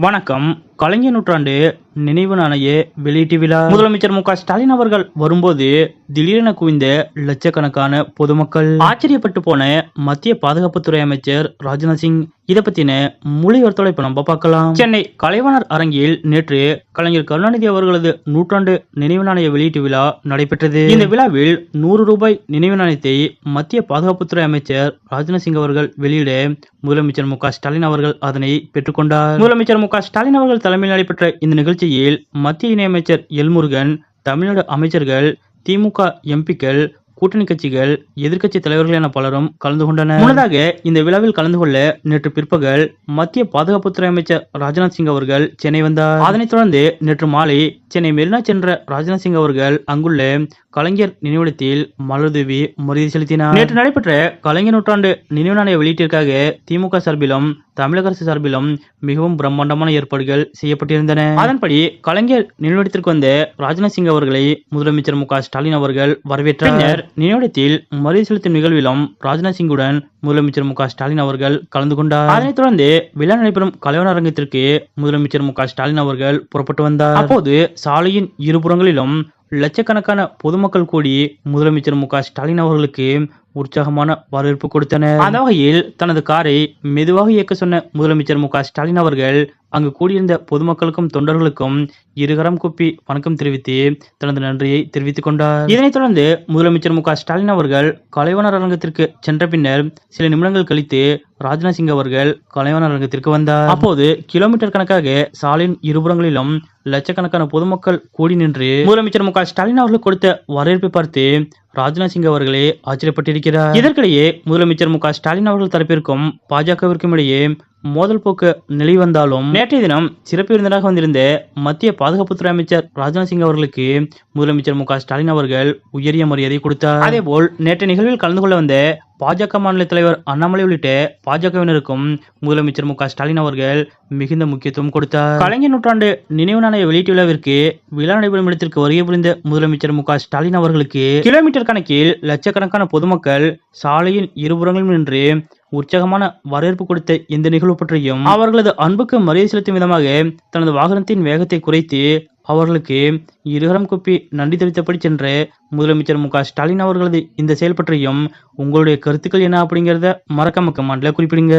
வணக்கம். கலைஞர் நூற்றாண்டு நினைவு நாணய வெளியீட்டு விழா. முதலமைச்சர் மு ஸ்டாலின் அவர்கள் வரும்போது திடீரென குவிந்த லட்சக்கணக்கான பொதுமக்கள். ஆச்சரியப்பட்டு போன மத்திய பாதுகாப்புத்துறை அமைச்சர் ராஜ்நாத் சிங். இதை பத்தின மொழி விவரத்தோட இப்ப நம்ம பார்க்கலாம். சென்னை கலைவாணர் அரங்கில் நேற்று கலைஞர் கருணாநிதி அவர்களது நூற்றாண்டு நினைவு நாணய வெளியீட்டு விழா நடைபெற்றது. இந்த விழாவில் நூறு ரூபாய் நினைவு நாணயத்தை மத்திய பாதுகாப்புத்துறை அமைச்சர் ராஜ்நாத் சிங் அவர்கள் வெளியிட முதலமைச்சர் மு ஸ்டாலின் அவர்கள் அதனை பெற்றுக்கொண்டார் முதலமைச்சர் மு ஸ்டாலின் அவர்கள் தலைமையில் நடைபெற்ற இந்த நிகழ்ச்சியில் மத்திய இணையமைச்சர் எல்முருகன் தமிழ்நாடு அமைச்சர்கள் திமுக எம்பிக்கள் கூட்டணி கட்சிகள் எதிர்க்கட்சி தலைவர்கள் என பலரும் கலந்து கொண்டனர். முன்னதாக இந்த விழாவில் கலந்து கொள்ள நேற்று பிற்பகல் மத்திய பாதுகாப்புத்துறை அமைச்சர் ராஜ்நாத் சிங் அவர்கள் சென்னை வந்தார். அதனைத் தொடர்ந்து நேற்று மாலை சென்னை மெரினா சென்ற ராஜ்நாத் சிங் அவர்கள் அங்குள்ள கலைஞர் நினைவிடத்தில் மலர்தூவி மரியாதை செலுத்தினார். நேற்று நடைபெற்ற கலைஞர் நூற்றாண்டு நினைவு நாணய வெளியீட்டிற்காக திமுக சார்பிலும் தமிழக அரசு சார்பிலும் மிகவும் பிரம்மாண்டமான ஏற்பாடுகள் செய்யப்பட்டிருந்தன. அதன்படி கலைஞர் நினைவிடத்திற்கு வந்த ராஜ்நாத் சிங் அவர்களை முதலமைச்சர் மு ஸ்டாலின் அவர்கள் வரவேற்றனர் நினைவிடத்தில் மரியாதை செலுத்தும் நிகழ்விலும் ராஜ்நாத் சிங்குடன் முதலமைச்சர் மு ஸ்டாலின் அவர்கள் கலந்து கொண்டார். அதனைத் தொடர்ந்து விழா நடைபெறும் கலைவன அரங்கத்திற்கு முதலமைச்சர் மு ஸ்டாலின் அவர்கள் புறப்பட்டு வந்தார். அப்போது சாலையின் இருபுறங்களிலும் லட்சக்கணக்கான பொதுமக்கள் கூடி முதலமைச்சர் மு க ஸ்டாலின் அவர்களுக்கு உற்சாகமான வரவேற்பு கொடுத்தனர். அந்த வகையில் தனது காரை மெதுவாக இயக்க சொன்ன முதலமைச்சர் மு ஸ்டாலின் அவர்கள் அங்கு கூடியிருந்த பொதுமக்களுக்கும் தொண்டர்களுக்கும் இருகரம் கூப்பி வணக்கம் தெரிவித்து தனது நன்றியை தெரிவித்துக் கொண்டார். இதனைத் தொடர்ந்து முதலமைச்சர் மு ஸ்டாலின் அவர்கள் கலைவனர் அரங்கத்திற்கு சென்ற பின்னர் சில நிமிடங்கள் கழித்து ராஜ்நாத் சிங் அவர்கள் கலைவனர் அரங்கத்திற்கு வந்தார். அப்போது கிலோமீட்டர் கணக்காக சாலையின் இருபுறங்களிலும் லட்சக்கணக்கான பொதுமக்கள் கூடி நின்று முதலமைச்சர் மு ஸ்டாலின் அவர்கள் கொடுத்த வரவேற்பை பார்த்து ராஜ்நாத் சிங் அவர்களே ஆச்சரியப்பட்டிருக்கிறார். இதற்கிடையே முதலமைச்சர் மு க ஸ்டாலின் அவர்கள் தரப்பிற்கும் பாஜகவிற்கும் இடையே மோதல் போக்கு நிலை வந்தாலும் நேற்றைய தினம் சிறப்பு விருந்தினராக வந்திருந்த மத்திய பாதுகாப்புத்துறை அமைச்சர் ராஜ்நாத் சிங் அவர்களுக்கு முதலமைச்சர் மு ஸ்டாலின் அவர்கள் உயரிய மரியாதை கொடுத்தார். அதேபோல் நேற்று நிகழ்வில் கலந்து கொள்ள வந்த பாஜக மாநில தலைவர் அண்ணாமலை உள்ளிட்ட பாஜகவினருக்கும் முதலமைச்சர் மு ஸ்டாலின் அவர்கள் மிகுந்த முக்கியத்துவம் கொடுத்தார். கலைஞர் நூற்றாண்டு நினைவு நாணய வெளியீட்டு விழாவிற்கு விழா நடைபெறும் இடத்திற்கு வருகை புரிந்த முதலமைச்சர் மு ஸ்டாலின் அவர்களுக்கு கிலோமீட்டர் கணக்கில் லட்சக்கணக்கான பொதுமக்கள் சாலையின் இருபுறங்களிலும் நின்று உற்சாகமான வரவேற்பு கொடுத்த இந்த நிகழ்வு பற்றியும் அவர்களது அன்புக்கு மரியாதை செலுத்தும் விதமாக தனது வாகனத்தின் வேகத்தை குறைத்து அவர்களுக்கு இருகரம் குப்பி நன்றி தெரிவித்தபடி சென்ற முதலமைச்சர் மு ஸ்டாலின் அவர்களது இந்த செயல் பற்றியும் உங்களுடைய கருத்துக்கள் என்ன அப்படிங்கிறத மறக்காம கமெண்ட்ல குறிப்பிடுங்க.